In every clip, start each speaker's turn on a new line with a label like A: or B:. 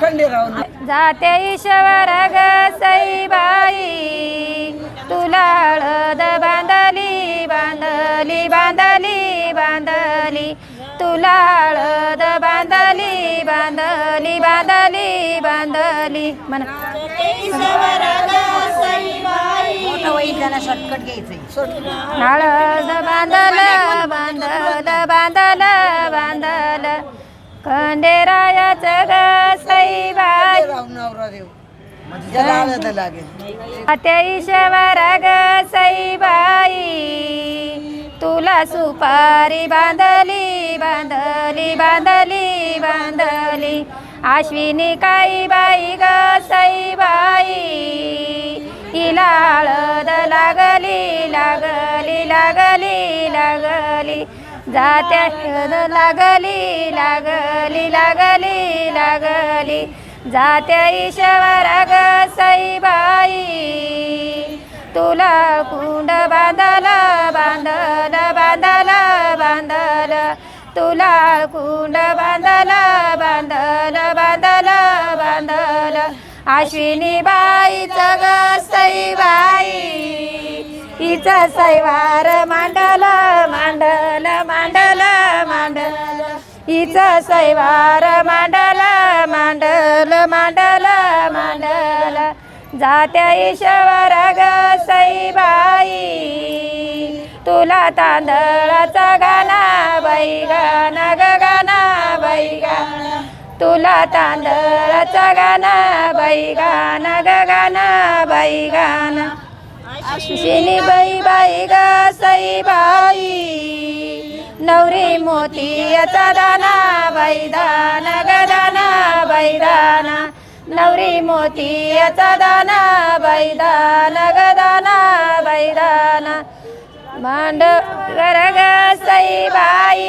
A: खंडेराव
B: जाते ईश्वर ग सईबाई तुला हळद बांधली बांधली बांधली बांधली. तुला हळद बांधली बांधली बांधली बांधली. म्हणा. हळद बांधल
A: म्हणजे ज्याला आलं लागेल
B: ग सईबाई तुला सुपारी बांधली बांधली बांधली बांधली. आश्विनी काही बाई ग सईबाई हिला हळद लागली लागली लागली लागली. जात्या हळद लागली लागली लागली लागली. जात्या ईश्वर ग सईबाई. तुला कुंड बांधल बांधल बांधल बांधल. तुला कुंड बांधल बांधल बांधल बांधल. अश्विनी बाईचं ग सईबाई. हिचं सैवार मांडल मांडल मांडल मांडल. हिचं सैवार मांडल मांडल मांडल. जात्या ईश्वर ग सईबाई. तुला तांदळाचा गाना बाई गाना ग गाना बाई गाना तुला तांदळाचा गाना बाई गाना ग गाना बाई गाना शिनी बाई बाई ग सईबाई. नवरी नवरी मोतीयाचा दाना बाई दाना ग दाना बाई दाना. मोतीयाचा दाना बाई गदाना ग मांड गरग सई बाई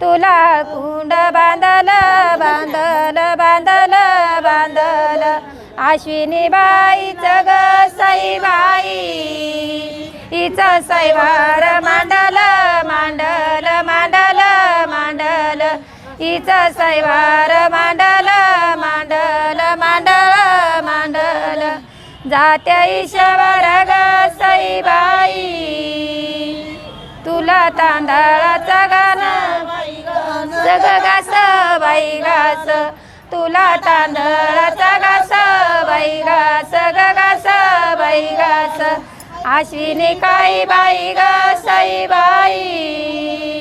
B: तुला कुंड बांधल बांधल बांधल बांधल. आश्विनी बाईच ग सईबाई हिचं सैवार मांडल मांडल मांडल मांडल. हिचं सैवार मांडल मांडल मांडल जात्या ईश्वर ग सईबाई. तुला तांदळाचा गाणं सग गास बाई गास. तुला तांदळाचा गास बाई गास ग गास बाई गास. आश्विनी काही बाई ग साई बाई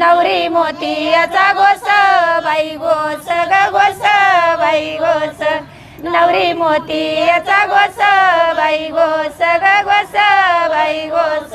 B: नवरी मोतीयाचा गोस बाई गोस ग गोस बाई गोस. नवरी मोतीयाचा गोस बाई गोस ग गोस बाई गोस.